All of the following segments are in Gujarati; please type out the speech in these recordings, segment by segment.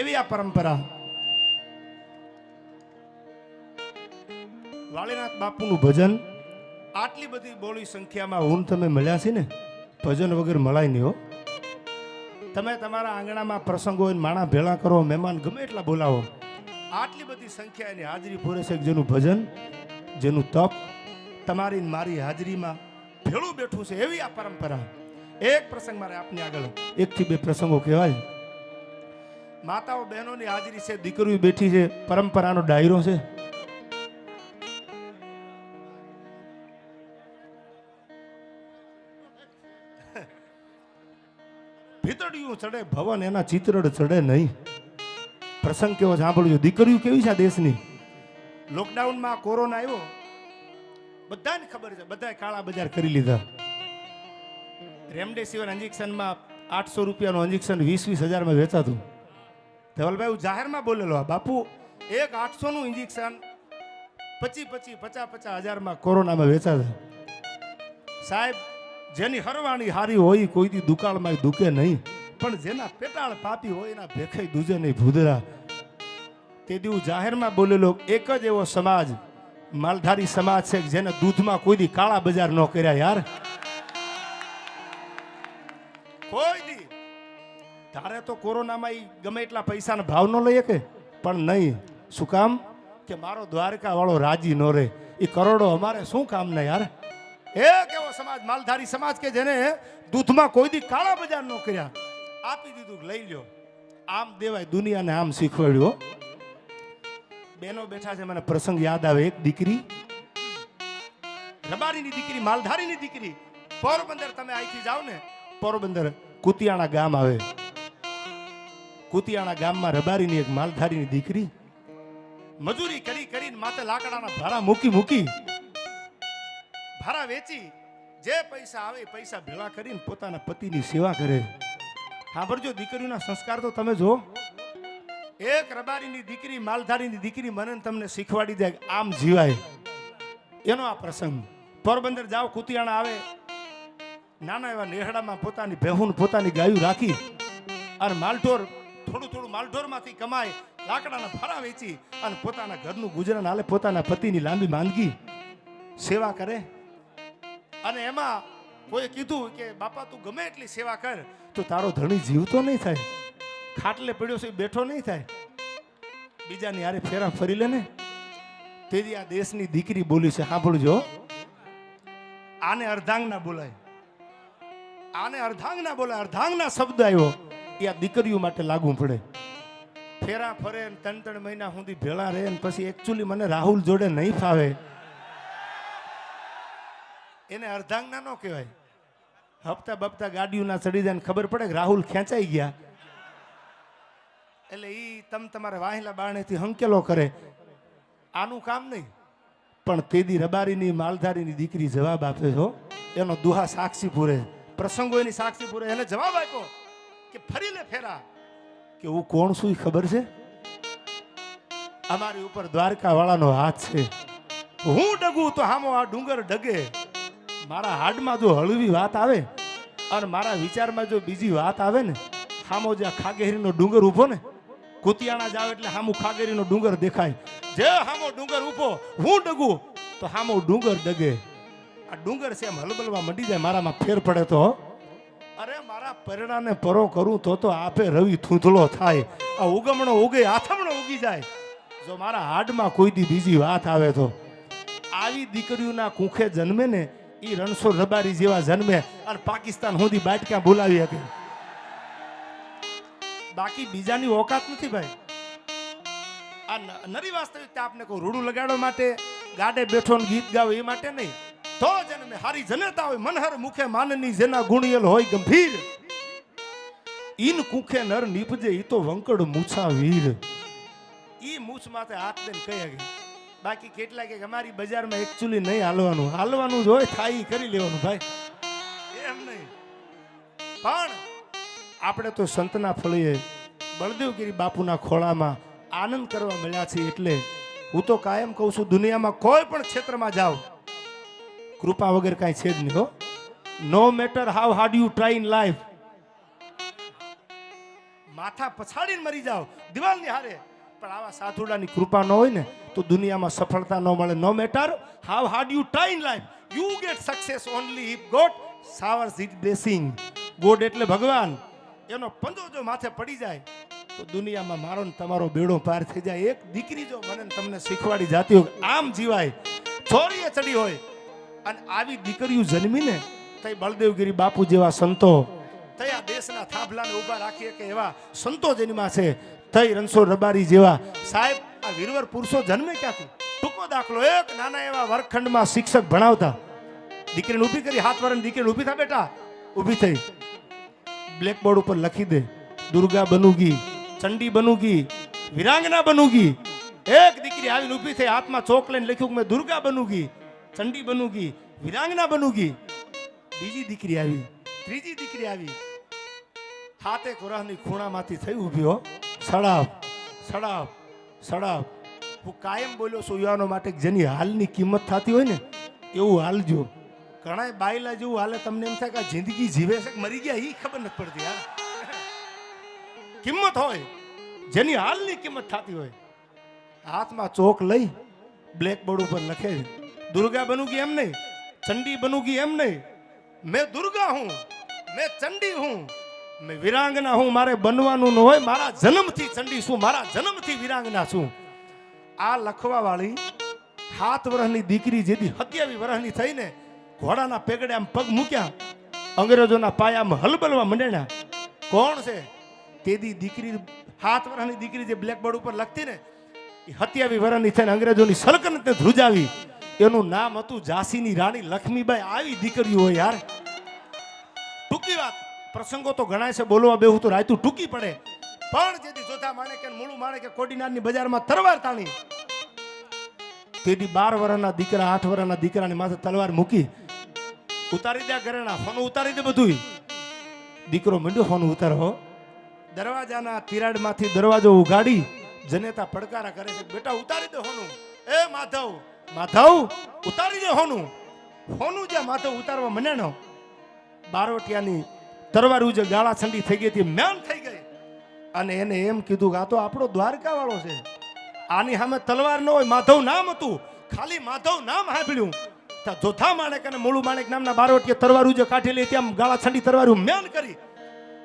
એવી આ પરંપરા. વાળીનાથ બાપુનું ભજન આટલી બધી બોળી સંખ્યામાં હું તમે મળ્યા છે ને, ભજન વગર મળાય નહીં હો. તમે તમારા આંગણામાં પ્રસંગો હોય માણા ભેળા કરો, મહેમાન ગમે એટલા બોલાવો. આટલી બધી સંખ્યા એની હાજરી પૂરે છે જેનું ભજન, જેનું તપ, તમારી મારી હાજરીમાં ભેળું બેઠું છે એવી આ પરંપરા. એક પ્રસંગ મારે આપની આગળ, એકથી બે પ્રસંગો કહેવાય. માતાઓ બહેનોની હાજરી છે, દીકરીઓ બેઠી છે, પરંપરાનો ડાયરો છે. ભીતડિયું ચડે, ભવન એના ચિત્રડ ચડે નહીં. પ્રસંગ કેવો સાંભળ્યો? દીકરીઓ કેવી છે દેશની? લોકડાઉનમાં કોરોના આવ્યો. બધાને ખબર છે, બધાએ કાળા બજાર કરી લીધા. રેમડેસિવિર ઇન્જેક્શનમાં આઠસો રૂપિયાનું ઇન્જેક્શન વીસ વીસ હજારમાં વેચાતું. ધવલભાઈ, હું જાહેરમાં બોલેલો આ. બાપુ, એક આઠસોનું ઇન્જેક્શન પચી પચી પચાસ પચાસ હજારમાં કોરોનામાં વેચાતા સાહેબ, જેની હરવાણી હારી હોય, કોઈ દી દુકાળમાં દુકે નહીં. પણ જેના પેટાળ પાપી હોય, એના ભેખાઈ દૂજે નહીં ભૂદરા. તે હું જાહેરમાં બોલેલો, એક જ એવો સમાજ, માલધારી સમાજ છે જેને દૂધમાં કોઈ દી કાળા બજાર ન કર્યા યાર. કોરોનામાં એ ગમે એટલા પૈસાના ભાવ ન લઈએ કે પણ નહીં. શું કામ? કે મારો દ્વારકા વાળો રાજી નો રહે. એ કરોડો અમારે શું કામ ને યાર? એક એવો સમાજ, માલધારી સમાજ કે જેને દૂધમાં કોઈ દી કાળા બજાર ન કર્યા. આપી દીધું લઈ લ્યો. આમ દેવાય દુનિયાને આમ શીખવાડ્યો બેનો બેઠા છે, મને પ્રસંગ યાદ આવે, એક દીકરી, રબારીની દીકરી, માલધારીની દીકરી, પોરબંદર તમે અહીંથી જાઓ ને, પોરબંદર કુતિયાણા ગામ આવે. કુતિયાણા ગામમાં રબારીની એક માલધારીની દીકરી મજૂરી કરી કરીને માથે લાકડાના ભારા મૂકી મૂકી ભારા વેચી જે પૈસા આવે પૈસા ભેળા કરીને પોતાના પતિની સેવા કરે. સાંભળજો, દીકરીઓના સંસ્કાર તો તમે જો એક રબારીની દીકરી, માલધારીની દીકરી મને તમને શીખવાડી દે આમ જીવાય. એનો આ પ્રસંગ. પોરબંદર જાઓ, કુતિયાણા આવે. નાના એવા નેહડામાં પોતાની ભેહું પોતાની ગાયું રાખી અને માલઢોર થોડું થોડું માલઢોરમાંથી કમાય લાકડાના ફાળા વેચી અને પોતાના ઘરનું ગુજરાન હાલે પોતાના પતિની લાંબી માંદગી સેવા કરે. અને એમાં કોઈ કીધું કે, બાપા, તું ગમે એટલી સેવા કર, તો તારો ધણી જીવતો નહીં થાય. ખાટલે પડ્યો છે, બેઠો નહીં થાય. બીજાની હારે ફેરા ફરી લે ને. તેથી આ દેશની દીકરી બોલી છે, સાંભળજો. આને અર્ધાંગના બોલાય. આને અર્ધાંગના બોલાય. અર્ધાંગના શબ્દ આવ્યો. એ આ દીકરીઓ માટે લાગુ પડે. ફેરા ફરે ને ત્રણ ત્રણ મહિના સુધી ભેળા રહે ને પછી એકચ્યુઅલી મને રાહુલ જોડે નહીં ફાવે. એને અર્ધાંગના ન કહેવાય. હપ્તા બપતા ગાડીઓના ચડી જાય ને ખબર પડે કે રાહુલ ખેંચાઈ ગયા. એટલે એ તમ તમારે વાહેલા બારણેથી હંકેલો કરે. આનું કામ નહીં. પણ તેદી રબારીની માલધારીની દીકરી જવાબ આપે છો એનો દુહા સાક્ષી પૂરે. પ્રસંગો એની સાક્ષી પૂરે. એને જવાબ આપ્યો. કે ફરી લે ફેરા. કે હું કોણ છું ખબર છે? અમારી ઉપર દ્વારકા વાળાનો હાથ છે. હું ડગું તો હામો આ ડુંગર ડગે. મારા હાડમાં જો હળવી વાત આવે અને મારા વિચારમાં જો બીજી વાત આવે ને, હામો જે આ ખાગેરીનો ડુંગર ઊભો ને, કુતિયાણા જાવ એટલે હામું ખાગેરીનો ડુંગર દેખાય. જે હામો ડુંગર ઊભો, હું ડગું તો હામો ડુંગર ડગે. આ ડુંગર છે એમ હલબલવા મંડી જાય, મારામાં ફેર પડે તો અરે મારા પરણાને પરો કરું તો તો આપે રવિ થૂંથલો થાય. આ ઉગમણો ઉગે, આથમણો ઉગી જાય. જો મારા હાડમાં કોઈ દી બીજી વાત આવે તો? આવી દીકરીઓના કુંખે જન્મે ને એ રણછોડ રબારી જેવા જન્મે અને પાકિસ્તાન સુધી બાટક્યાં બોલાવી શકે. બાકી બીજાની ઓકાત નથી ભાઈ. આ નરી વાસ્તવિકતા આપને કહું રૂડું લગાડવા માટે, ગાડે બેઠો ગીત ગાવ એ માટે નહીં. તો જન્મે. હારી જનેતા હોય. મનહર મુખે માનની જેના ગુણિયલ હોય ગંભીર. ઈન કુખે નર નીપજે, ઈ તો વંકડ મૂછા વીર. ઈ મૂછ માથે હાથ દઈને કહે કે બાકી કેટલા કે અમારી બજારમાં એકચ્યુઅલી નહીં હાલવાનું. હાલવાનું જ હોય, થાય કરી લેવાનું ભાઈ. એમ નહીં. પણ આપણે તો સંતના ફળીએ બળદેવગીરી બાપુના ખોળામાં આનંદ કરવા મળ્યા છે એટલે હું તો કાયમ કહું છું, દુનિયામાં કોઈ પણ ક્ષેત્રમાં જાઓ. કૃપા વગર કાંઈ છે જ નહીં, હો. No matter how hard you try in life માથા પછાડીને મરી જાઓ, દિવાલની હારે. પણ આવા સાધુડાની કૃપા ન હોય ને, તો દુનિયામાં સફળતા ન મળે. No matter how hard you try in life you get success only if God showers it blessing God એટલે ભગવાન. એનો પંજો જો માથે પડી જાય, તો દુનિયામાં મારો ને તમારો બેડો પાર થઈ જાય. એક દીકરી જો મને તમને શીખવાડી જાતી હોય, આમ જીવાય. ચોરીએ ચડી હોય અને આવી દીકરીઓ જન્મીને તઈ બળદેવગીરી બાપુ જેવા સંતો તયા દેશના થાંભલાને ઊભા રાખીએ કે એવા સંતો જન્મા છે. તઈ રણછોડ રબારી જેવા સાહેબ, આ વીરવર પુરુષો જન્મે ક્યાંથી? ટૂંકો દાખલો એક, નાના એવા વર્ગખંડમાં શિક્ષક ભણાવતા. દીકરીને ઊભી કરી, હાથ વાળાની દીકરીને ઊભી થા બેટા. ઊભી થઈ. બ્લેકબોર્ડ ઉપર લખી દે. દુર્ગા બનુગી, ચંડી બનુગી, વિરાંગના બનુગી. એક દીકરી આવીને ઊભી થઈ, હાથમાં ચોક લઈને લખ્યું કે મેં દુર્ગા બનુગી. ચંડી બનુગી વિરાંગના બનુગી. બીજી દીકરી આવી ત્રીજી દીકરી આવી. હાથે ખોરાની ખૂણામાંથી થઈ ઊભી હો. સડાવ સડાવ સડાવ. હું કાયમ બોલ્યો છું યુવાનો માટે જેની હાલની કિંમત થતી હોય ને એવું હાલજો. ઘણા બાયલા જેવું હાલે તમને એમ થાય કે જિંદગી જીવે છે મરી ગયા એ ખબર નથી પડતી યાર કિંમત હોય જેની હાલની કિંમત થતી હોય. હાથમાં ચોક લઈ બ્લેકબોર્ડ ઉપર લખે છે, દુર્ગા બનુગી એમ નહીં, ચંડી બનુગી એમ નહીં. મેં દુર્ગા હું, મેં ચંડી હું, મેં વિરાંગના હું, મારે બનવાનું ન હોય, મારા જન્મથી ચંડી છું, મારા જન્મથી વિરાંગના છું. આ લખવા વાળી સાત વર્ષની દીકરી જેથી સત્યાવી વર્ષની થઈને ઘોડાના પેગડે આમ પગ મૂક્યા, અંગ્રેજોના પાયામાં હલબલવા મંડ્યા કોણ છે? તેદી દીકરી સાત વર્ષની દીકરી જે બ્લેકબોર્ડ ઉપર લખતી ને, એ હત્યાવી વર્ષની થઈને અંગ્રેજોની સલકનતને ધ્રુજાવી એનું નામ હતું ઝાંસીની રાણી લક્ષ્મીબાઈ. આવી દીકરી હોય યાર. ટૂંકી વાત, પ્રસંગો તો ઘણા છે, બોલવા બેહું તો રાયતું ટૂંકી પડે. પણ જેથી જોતા માણે કે મૂળું માણે કે કોડીનારની બજારમાં તરવાર તાણી. તેથી બાર વર્ષના દીકરા, આઠ વર્ષના દીકરાની માથે તલવાર મૂકી. ઉતારી દે ઘરેણા, ફોન ઉતારી દે બધું દીકરો મંડ્યો, ફોન ઉતારો દરવાજાના તિરાડમાંથી દરવાજો ઉગાડી જનેતા પડકારા કરે છે, બેટા ઉતારી દે હોનું. એ માધવ માધવ, ઉતારી દે હોનું. હોનું જે માધવ ઉતારવા મને ન બારોટિયાની તરવાર જે ગાળા છંડી થઈ ગઈ હતી મેન થઈ ગઈ. અને એને એમ કીધું કે આ તો આપણો દ્વારકા વાળો છે. આની સામે તલવાર ન હોય, માધવ નામ હતું. ખાલી માધવ નામ સાંભળ્યું. જોથા માણેક અને મૂળું માણેક નામના બારોટીએ તરવારું જે કાઢેલી ત્યાં ગાળા છંડી તરવારું મેન કરી.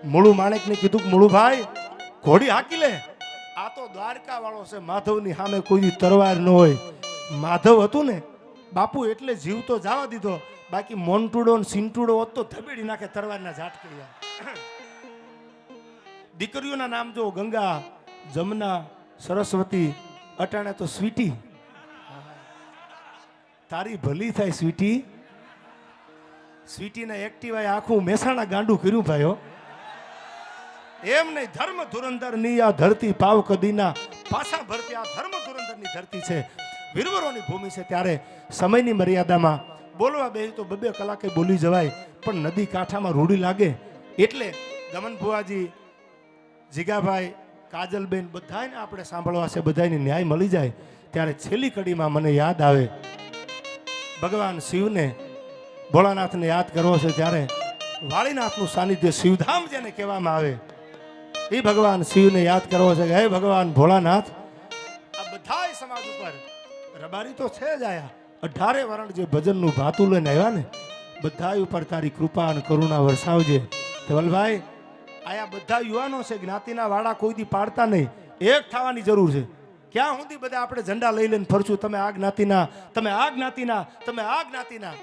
મૂળું માણેકને કીધું કે, મૂળું ભાઈ, ઘોડી હાકી લે. આ તો દ્વારકા વાળો છે, માધવની સામે કોઈ તરવાર ન હોય. માધવ હતું ને, બાપુ એટલે જીવ તો જવા દીધો, બાકી મોન્ટુડો સિંટુડો હોત તો ધબેડી નાખે તરવારના ઝાટકડિયા દીકરીઓના નામ જો ગંગા, જમના, સરસ્વતી, અટાણે તો સ્વીટી. તારી ભલી થાય સ્વીટી. સ્વીટીના એક્ટિવાએ આખું મહેસાણા ગાંડું કર્યું ભાઈઓ એમ નહીં, ધર્મ ધુરંધરની આ ધરતી પાવ કદીના પાછા ભરતી, આ ધર્મ ધુરંધરની ધરતી છે. વીરવરોની ભૂમિ છે ત્યારે સમયની મર્યાદામાં બોલવા બે તો બબે કલાકે બોલી જવાય, પણ નદી કાંઠામાં રૂડી લાગે એટલે ગમન ભુવાજી, જીગાભાઈ, કાજલબેન બધાને આપણે સાંભળવા છે બધાને ન્યાય મળી જાય. ત્યારે છેલ્લી કડીમાં મને યાદ આવે, ભગવાન શિવને ભોળાનાથને યાદ કરવો છે ત્યારે વાળીનાથનું સાનિધ્ય શિવધામ જેને કહેવામાં આવે, એ ભગવાન શિવને યાદ કરવો છે કે, હે ભગવાન ભોળાનાથ, આ બધા સમાજ ઉપર રબારી તો છે જ આયા. અઢારે વરણ જે ભજનનું ભાતું લઈને આવ્યા ને, બધાય ઉપર તારી કૃપા અને કરુણા વરસાવજે. ધવલભાઈ, આયા બધા યુવાનો છે, જ્ઞાતિના વાડા કોઈ દી પાડતા નહીં. એક થવાની જરૂર છે. ક્યાં સુધી બધા આપણે ઝંડા લઈ લઈને ફરશું? તમે આ જ્ઞાતિના, તમે આ જ્ઞાતિના, તમે આ જ્ઞાતિના.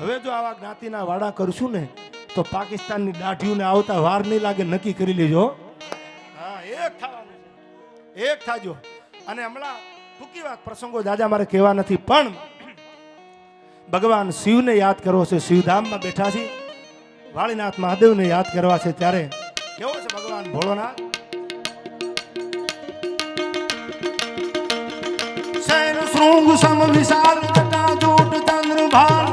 હવે જો આવા જ્ઞાતિના વાડા કરશું ને, તો પાકિસ્તાનની દાઢીઓને આવતા વાર નહીં લાગે, નક્કી કરી લેજો. હા, એક થવાનું એક થાજો. અને હમણાં ટૂંકી વાત પ્રસંગો જાજા મારે કહેવા નથી, પણ ભગવાન શિવને યાદ કરવો છે. શિવધામમાં બેઠા છે. વાળીનાથ મહાદેવને યાદ કરવા છે ત્યારે કેવો છે ભગવાન ભોળોનાથ? શૈન શૃંગ સમ વિશાલ જટા જૂટ ચંદ્ર ભાલ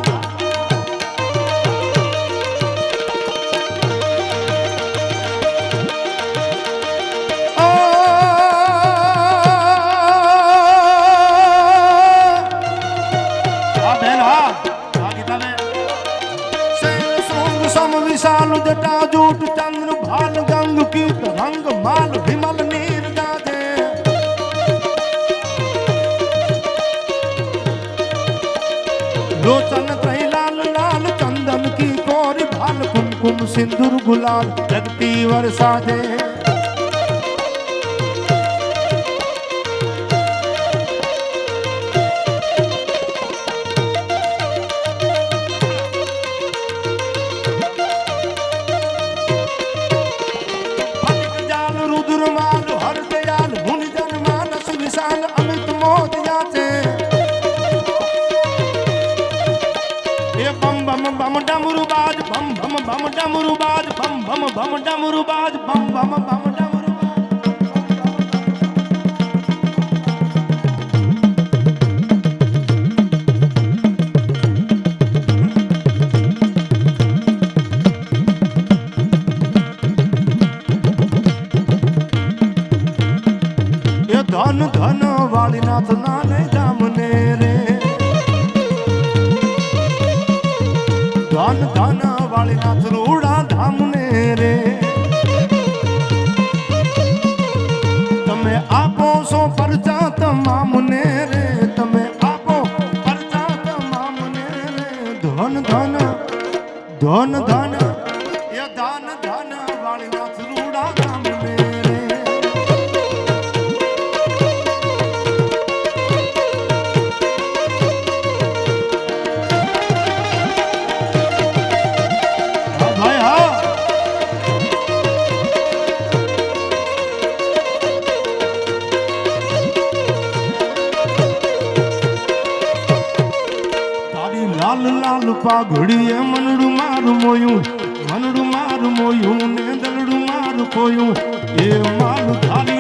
જટા જૂટ ચંદ્ર ભાલ ગંગ કીટ રંગ માલ વિમલ નીર ગાજે લોચન ત્રૈલાલ લાલ ચંદન કી કોરી ભાલ કુમકુમ સિંદૂર ગુલાલ જગતી વરસાજે પાઘડીએ મનડું મારું મોયું મનડું મારું મોયું ને દલડું મારું કોયું એ મારું ધારી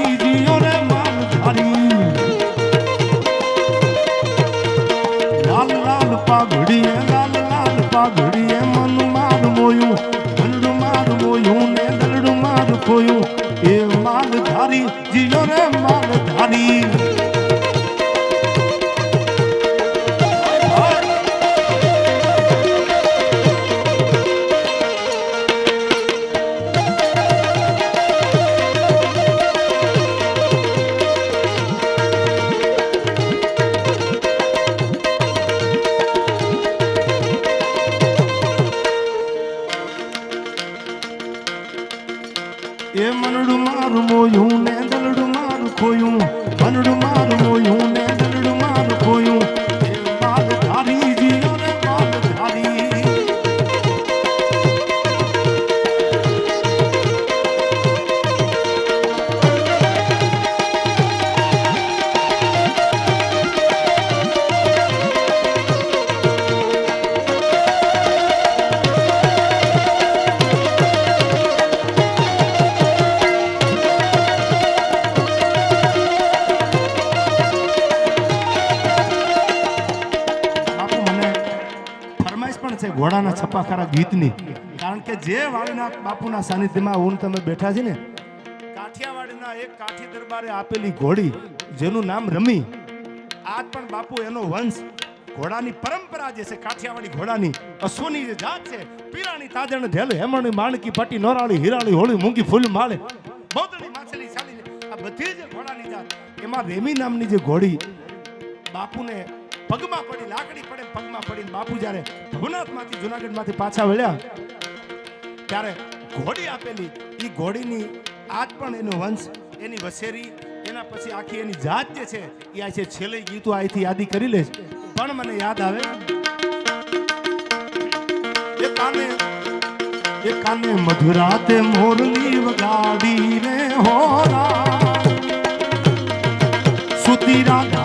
કે જે વાળીનાથ બાપુના સાનિધ્યમાં હું તમે બેઠા છે ને, કાઠિયાવાડના એક કાઠી દરબારે આપેલી ઘોડી જેનું નામ રમી. આજ પણ બાપુ એનો વંશ ઘોડાની પરંપરા જે છે, કાઠિયાવાડી ઘોડાની, અશ્વની જે જાત છે પીરાણી તાજણ ઢેલ હેમણી માણકી પટી નોરાળી, હિરાળી, હોળી, મૂંગી, ફૂલ માળે, બૌદ્ધની માછલી ચાલી આ બધી જે ઘોડાની જાત. એમાં રેમી નામની જે ઘોડી બાપુને પગમાં પડી, લાકડી પડે પગમાં પડીને બાપુ જ્યારે ભવનાથમાંથી જુનાગઢમાંથી પાછા વળ્યા ત્યારે ઘોડી આપેલી. એ ઘોડીની આજ પણ એનો વંશ, એની વસેરી, એના પછી આખી એની જાત જે છે એ આ છે છેલ્લે ગીતો અહીંથી યાદી કરી લેશ પણ મને યાદ આવે, એ કાને એ કાને મધુરાતે મોરલી વગાડીને હોરા સુતી રાધાની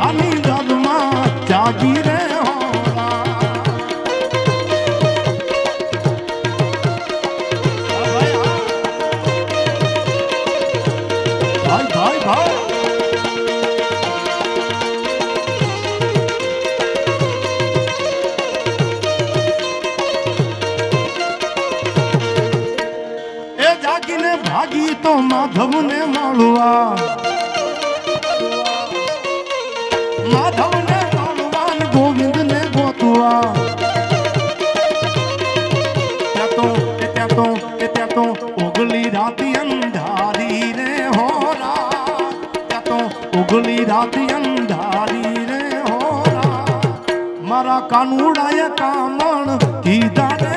મારા કાનુડાએ કામણ કીધા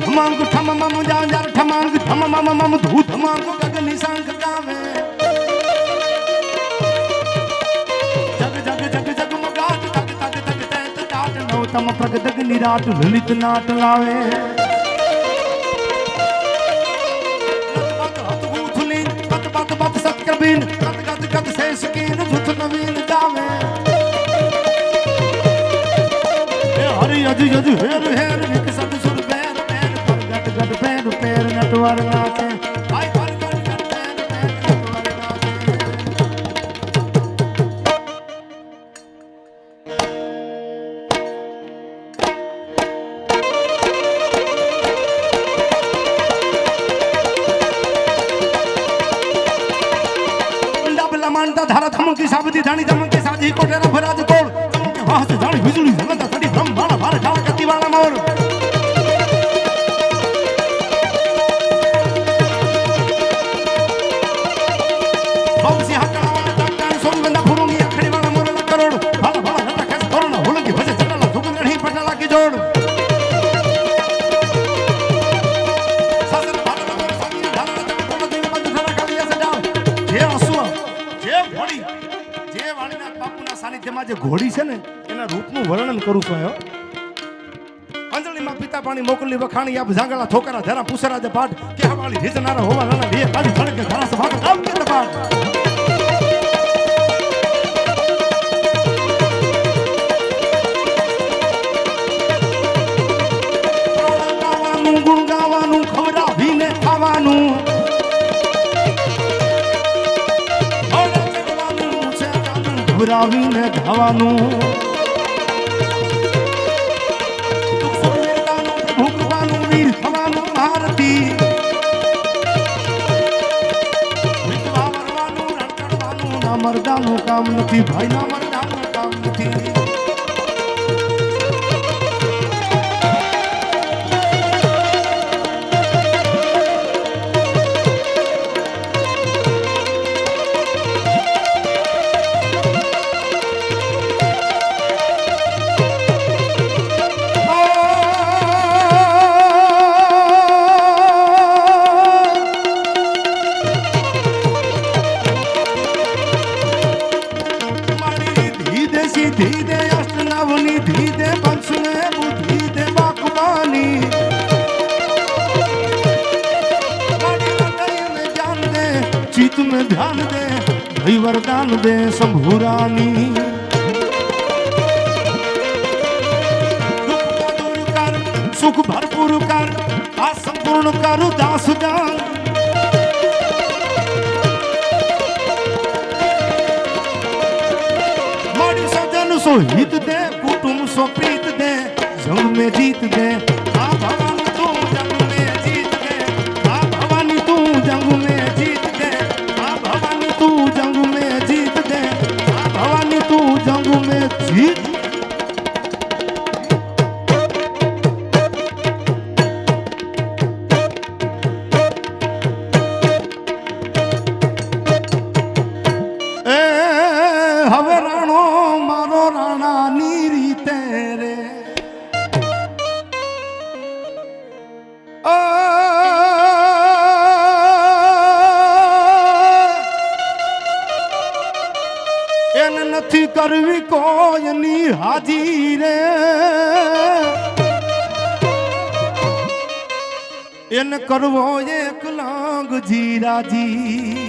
ઘમાંગ ઠમ મમ જા જા ઠમાંગ ધમ મમ મમ ધૂ ધમાંગ ગગની સાંગ ગાવે જગ જગ જગ જગ મગાટ તગ તગ તગ તૈત તાટ નવતમ પ્રગદગ નિરાટ લલિત નાટ લાવે ਨਬੀਨ ਕਤ ਕਤ ਕਤ ਸੇ ਸਕੀਨ ਜੁਤ ਨਬੀਨ ਜਾਵੇ। ਏ ਹਰੀ ਅਜ ਅਜ ਹੈਰ ਹੈਰ ਵਿਕ ਸਤ ਸੁਰ ਪੈਰ ਪੈਰ ਗਟ ਗਟ ਪੈਰ ਪੈਰ ਨਟਵਰ ਨਾਚੇ માનતા ધારા ધમકી સાબતી, ધાણી ધમકી સાજી કોટેરા ભરાજ તોડ. વાસ જાણી, વીજળી ઝલતા સડી બ્રહ્માળા ભાર જાળ કતિવાળા મોર. ફોન કરું છું આયો. અંજળીમાં પિતા પાણી મોકલી વખાણી આપ ઝાંગળા ઠોકરા ધરા પુસરા દે પાટ કે હવાળી ઢીજનારા હોવા નાના ઢીએ ખાલી ધડકે ધરાસ ભાગ આમ કે પાટ ભરાવીને ખાવાનું. મરદાનું કામ નથી ભાઈ 鱼。કરવો એક લાંગ જીરાજી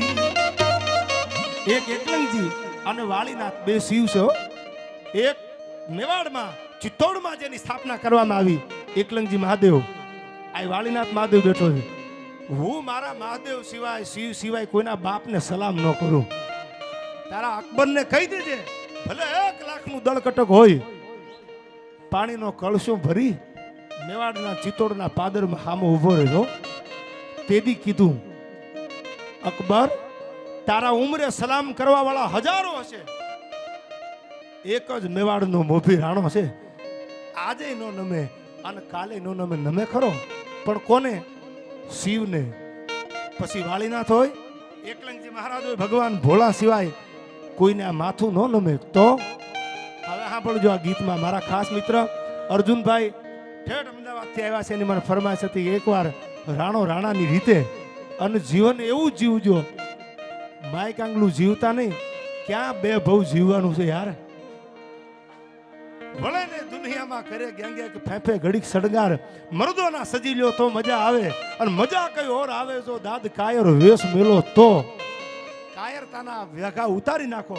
એક એકલંગજી અને વાળીનાથ બે શિવ છે એક મેવાડમાં, ચિત્તોડમાં જેની સ્થાપના કરવામાં આવી. એકલંગજી મહાદેવ. આ વાળીનાથ મહાદેવ બેઠો છે. હું મારા મહાદેવ સિવાય, શિવ સિવાય કોઈના બાપને સલામ ન કરું. તારા અકબરને કહી દેજે, ભલે એક લાખનું દળકટક હોય. પાણીનો કળશો ભરી મેવાડના, ચિત્તોડના પાદરમાં હામો ઊભો રહ્યો તેદી કીધું, અકબર, તારા ઉમરે સલામ કરવા વાળા હજારો હશે. એક જ મેવાડનો મોભી રાણો છે. આજે નો નમે અને કાલે નો નમે. નમે ખરો, પણ કોને? શિવને. પછી વાળીનાથ હોય, એકલંગજી મહારાજ હોય, ભગવાન ભોળા સિવાય કોઈને આ માથું ન નમે. તો? હવે હા પણ જો આ ગીતમાં મારા ખાસ મિત્ર અર્જુનભાઈ ઠેઠ અમદાવાદથી આવ્યા છે એની મને ફરમાઈશ હતી એકવાર રાણો રાણાની રીતે અને જીવન એવું જીવજો. માય કાંગલું જીવતા નહીં, ક્યાં બે ભવ જીવવાનું છે યાર? ભલે ને દુનિયામાં કરે ગેંગે કે ફેફે ઘડીક સડગાર મરદોના સજી લ્યો તો મજા આવે, અને મજા કઈ ઓર આવે જો દાદ કાયર વેશ મેલો તો. કાયરતાના વ્યાઘા ઉતારી નાખો,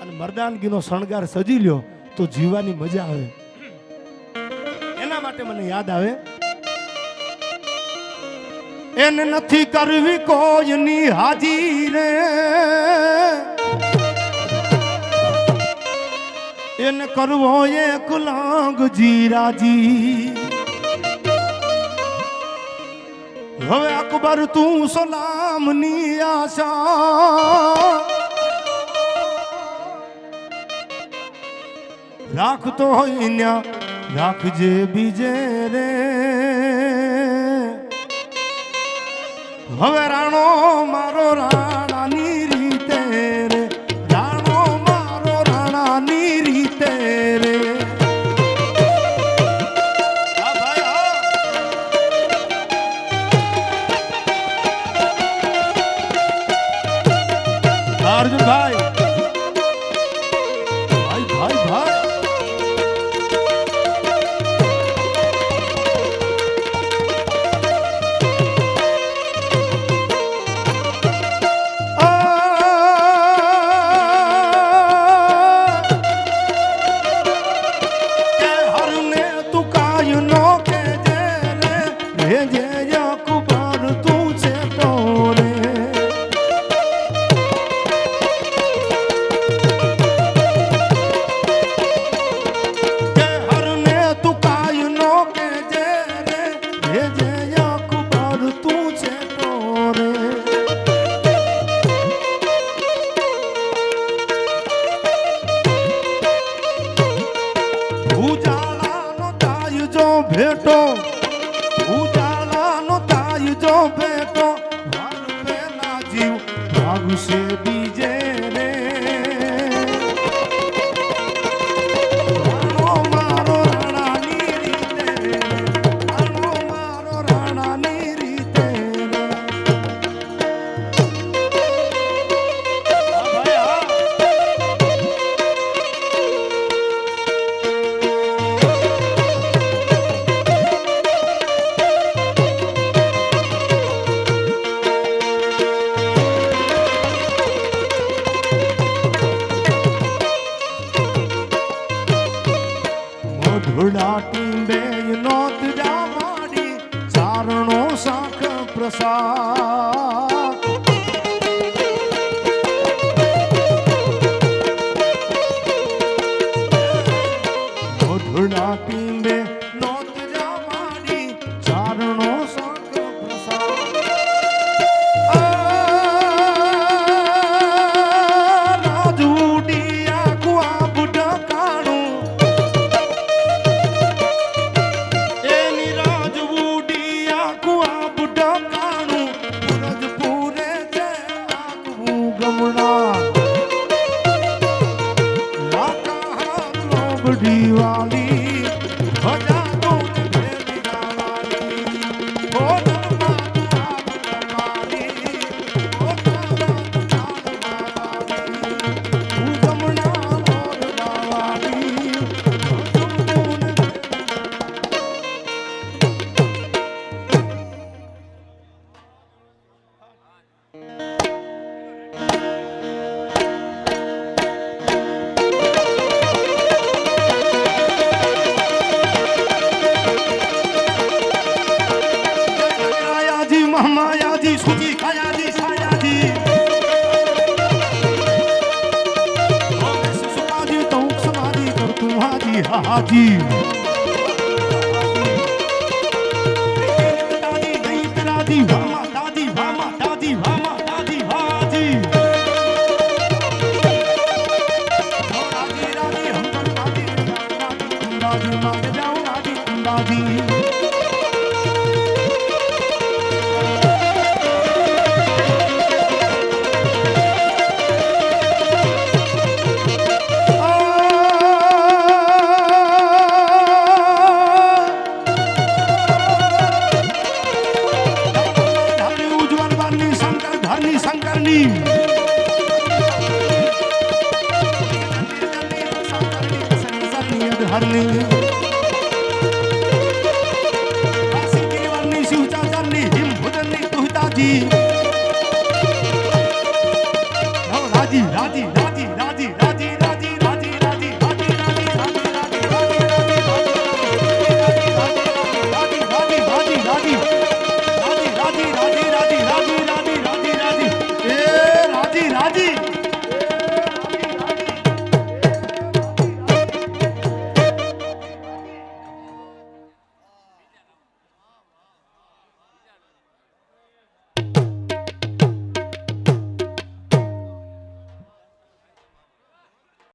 અને મરદાનગીનો શણગાર સજી લ્યો તો જીવવાની મજા આવે. એના માટે મને યાદ આવે એને નથી કરવી કોઈની હાજી રે. એને કરવો એક લાંગ જીરાજી. હવે અકબર, તું સલામની આશા. રાખતો હોય ત્યાં રાખજે બીજે રે. હવે રાણો મારો રાણ. Aquí. ਕਰਨੀ ਸੰਗ ਕਰਨੀ। ਹਰਨੀ